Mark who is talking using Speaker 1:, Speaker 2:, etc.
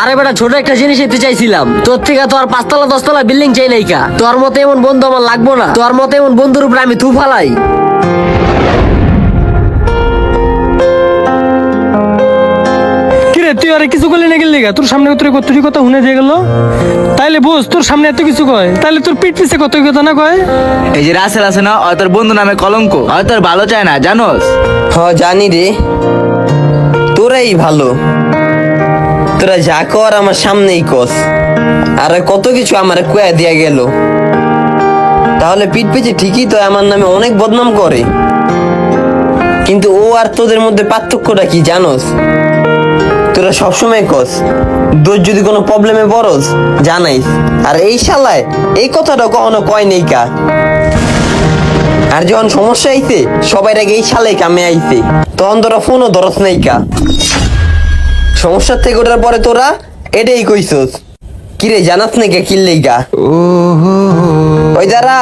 Speaker 1: আরে বেটা ছোট একটা জিনিস নিতে চাইছিলাম। তোর থেকে তো আর পাঁচতলা দশতলা বিল্ডিং চাই নাই কা। তোর মতো এমন বন্ধু আমার লাগবো না। তোর মতো এমন বন্ধুর উপরে আমি ফালাই।
Speaker 2: তুই আরে কিছু করলি না গেলি? তোর সামনে তোর কত কথা শুনে দিয়ে গেল? তাইলে বুঝ তোর সামনে এত কিছু কয়? তাইলে তোর পিঠ পিছে কত কথা না কয়?
Speaker 3: এই যে রাসেল আছে না ওই তোর বন্ধু নামে কলঙ্ক। ওই তোর ভালো চায় না জানোস?
Speaker 4: হ জানি রে। তোরাই ভালো। তোরা যা কর আমার সামনেই কস আর কত কিছু আমার কুয়া দিয়া গেল। তাহলে পিঠ পেছে ঠিকই তো আমার নামে অনেক বদনাম করে। কিন্তু ও আর তোদের মধ্যে পার্থক্যটা কি জানোস? তোরা সবসময় কস, তোর যদি কোনো প্রবলেমে পড়স, জানাইস। আর এই শালায়, এই কথাটা কখনো কয় নেই কা। আর যখন সমস্যা আইছে, সবাই আগে এই সালে কামে আইছে। তখন তোরা ফোনও ধরস নাই কা। সমস্যার থেকে ওঠার পরে তোরা এটাই কইছস। কিরে জানাস নাকি কিল্লেই গা ওই দাঁড়া।